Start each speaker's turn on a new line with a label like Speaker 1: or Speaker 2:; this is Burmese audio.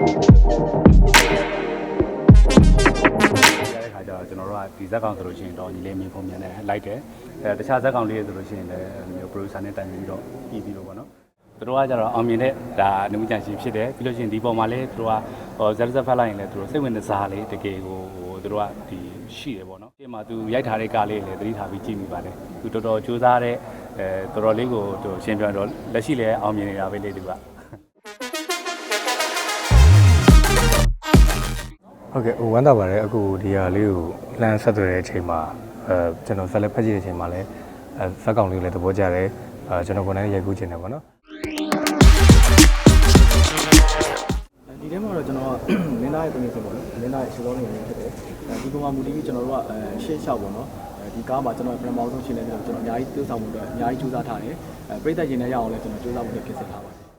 Speaker 1: တဲ့ခါကျတော့ကျွန်တော်တို့ကဒီဇက်ကောင်ဆိုလို့ရှိရင်တော့ညီလေးမြင်ပုံမြန်နဲ့လိုက်တယ်အဲတခြားဇက်ကောင်လေးတွေဆိုလို့ရှိရင်လည်းအဲ့လိုမျိုး producer နဲ့တိုင်ပင်ပြီးတော့ပြီးပြီးလို့ပေါ့နော်သူတို့ကကျတော့အောင်မြင်တဲ့ဒါအမှုကြံရှင်ဖြစ်တယ်ပြီးလို့ရှိရင်ဒီပုံမှာလည်းသူတို့ကဟိုဇက်ဇက်ဖက်လိုက်ရင်လည်းသူတို့စိတ်ဝင်စားလေးတကယ်ကိုဟိုသူတို့ကဒီရှိတယ်ပေါ့နော်ဒီမှာသူရိုက်ထားတဲ့ကားလေးလည်းသတိထားပြီးကြည့်မိပါတယ်သူတော်တော်ကြိုးစားတဲ့အဲတော်တော်လေးကိုသူရှင်းပြတော့လက်ရှိလည်းအောင်မြင်နေတာပဲလေသူက
Speaker 2: ဟုတ်ကဲ့ဟိုဝမ်းသာပါတယ်အခုဒီဟာလေးကိုလမ်းဆက်သွယ်တဲ့အချိန်မှာအဲကျွန်တော်ဆက်လက်ဖက်ကြည့်တဲ့အချိန်မှာလည်းအဲဇက်ကောင်လေးကိုလည်းသဘောကျတယ်အဲကျွန်တော်ကိုယ်တိုင်လည်းရိုက်ကူးချင်တယ်ပေါ့နော်
Speaker 3: ဒီထဲမှာတော့ကျွန်တော်ကမင်းသားရဲ့တမင်စင်ပေါ့နော်မင်းသားရဲ့ရှေ့တော်နေနေဖြစ်တယ်အဲဒီပုံမှာမူတည်ပြီးကျွန်တော်တို့ကအဲရှေ့လျှောက်ပေါ့နော်အဲဒီကားမှာကျွန်တော်ပထမဆုံးရှင်းနေတယ်ကျွန်တော်အများကြီးသိဆောင်မှုအတွက်အများကြီးကြိုးစားထားတယ်အဲပြည်သက်ရင်လည်းရအောင်လည်းကျွန်တော်ကြိုးစားမှုတွေဖြစ်စေထားပါတယ်